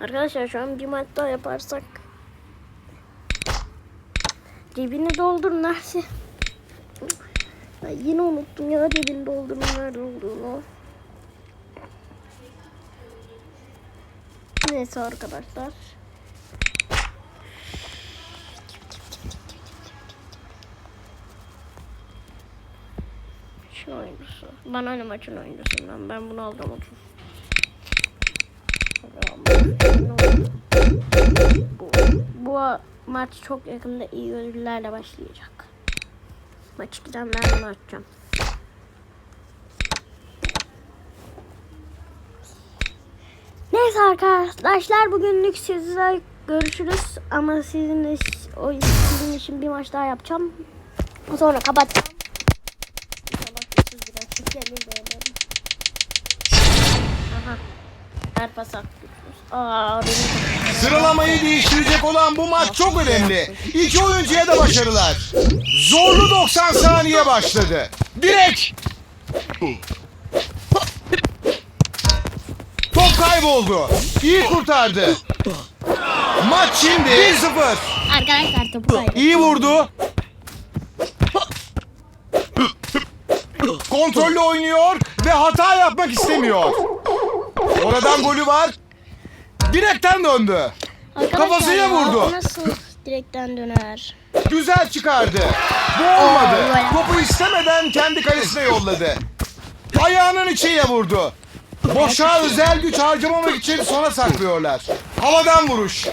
Arkadaşlar şu an bir maç daha yaparsak cebini doldur nerede? Yine unuttum ya cebini doldurun nerede olduğunu. Neyse arkadaşlar. Şu oyuncusu. Ben aynı maçın oyuncusuyum ben bunu aldım 30. maç çok yakında iyi ödüllerle başlayacak. Maç giden ben bunu açacağım. Neyse arkadaşlar bugünlük sizle görüşürüz ama sizin iş- o sizin için bir maç daha yapacağım. Sonra kapatacağım. İnşallah siz biraz çekelim Sıralamayı değiştirecek olan bu maç çok önemli. İki oyuncuya da başarılar. Zorlu 90 saniye başladı. Direkt. Top kayboldu. İyi kurtardı. Maç şimdi 1-0. Arkadaşlar topu kaybettim. İyi vurdu. Kontrollü oynuyor ve hata yapmak istemiyor. Oradan golü var. Direkten döndü. Arkadaşlar Kafasıyla ya, vurdu. o Nasıl direkten döner? Güzel çıkardı. Bu olmadı. Böyle. Topu istemeden kendi kalesine yolladı. Ayağının içiyle vurdu. Boşa özel güç harcamamak için sona saklıyorlar. Havadan vuruş.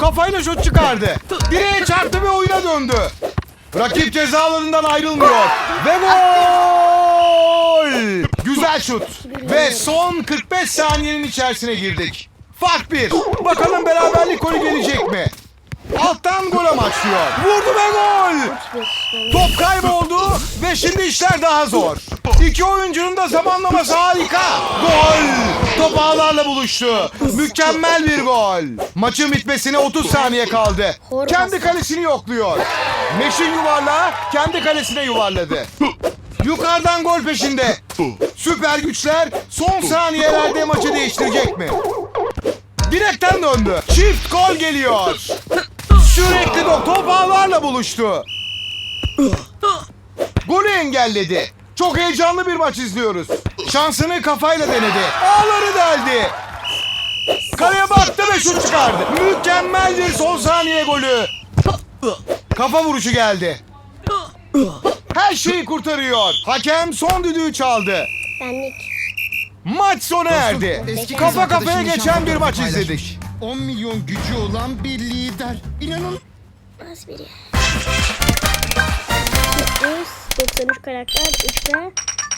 Kafayla şut çıkardı. Direğe çarptı ve oyuna döndü. Rakip ceza alanından ayrılmıyor. Ve gol! Güzel şut. Ve son 45 saniyenin içerisine girdik. Fark bir. Bakalım beraberlik golü gelecek mi? Alttan gol amaçlıyor. Vurdu ve gol! Top kayboldu ve şimdi işler daha zor. İki oyuncunun da zamanlaması harika. Gol! Top ağlarla buluştu. Mükemmel bir gol. Maçın bitmesine 30 saniye kaldı. Kendi kalesini yokluyor. Meşin yuvarlağı kendi kalesine yuvarladı. Yukarıdan gol peşinde. Süper güçler son saniyelerde maçı değiştirecek mi? Direkten döndü. Çift gol geliyor. Sürekli de top ağlarla buluştu. Golü engelledi. Çok heyecanlı bir maç izliyoruz. Şansını kafayla denedi. Ağları deldi. Kaleye baktı ve şut çıkardı. Mükemmel bir son saniye golü. Kafa vuruşu geldi. Her şeyi kurtarıyor. Hakem son düdüğü çaldı. Benlik. Maç sona erdi. Eski Kafa kafaya arkadaşının geçen bir şampiyonluğu maç paylaşmış. izledik. 10 milyon gücü olan bir lider. İnanın Az biri. 93 karakter 3'te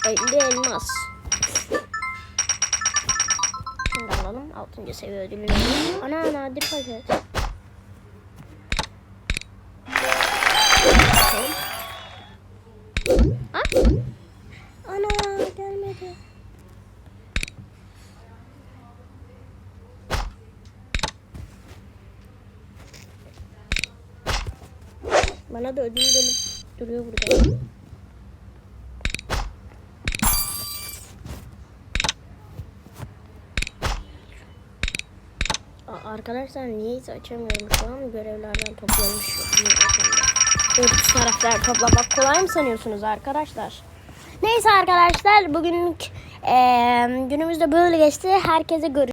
50 elmas. Şimdi alalım 6. seviye ödülünü. Ana nadir paket. Bakalım. Bana da ödül gelip duruyor burada. Arkadaşlar niyeyse açamıyorum şu an görevlerden toplanmış. Ödül taraflar toplamak kolay mı sanıyorsunuz arkadaşlar? Neyse arkadaşlar bugünlük eee günümüzde böyle geçti. Herkese görüşürüz.